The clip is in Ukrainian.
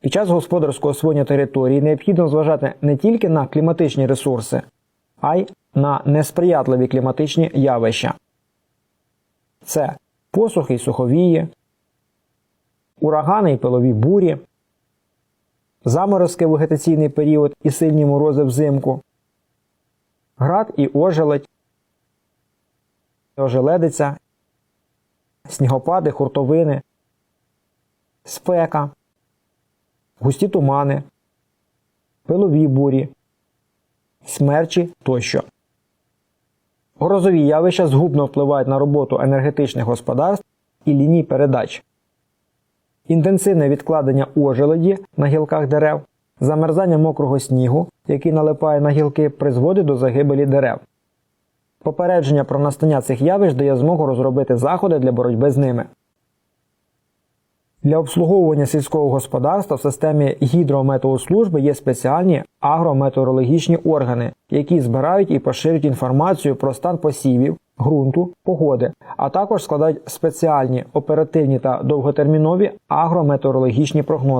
Під час господарського освоєння території необхідно зважати не тільки на кліматичні ресурси, а й на несприятливі кліматичні явища. Це посухи й суховії, урагани й пилові бурі, заморозки вегетаційний період і сильні морози взимку, град і ожеледь, ожеледиця, снігопади, хуртовини, спека, густі тумани, пилові бурі, смерчі тощо. Грозові явища згубно впливають на роботу енергетичних господарств і ліній передач. Інтенсивне відкладення ожеледі на гілках дерев, замерзання мокрого снігу, який налипає на гілки, призводить до загибелі дерев. Попередження про настання цих явищ дає змогу розробити заходи для боротьби з ними. Для обслуговування сільського господарства в системі гідрометеослужби є спеціальні агрометеорологічні органи, які збирають і поширюють інформацію про стан посівів, ґрунту, погоди, а також складають спеціальні оперативні та довготермінові агрометеорологічні прогнози.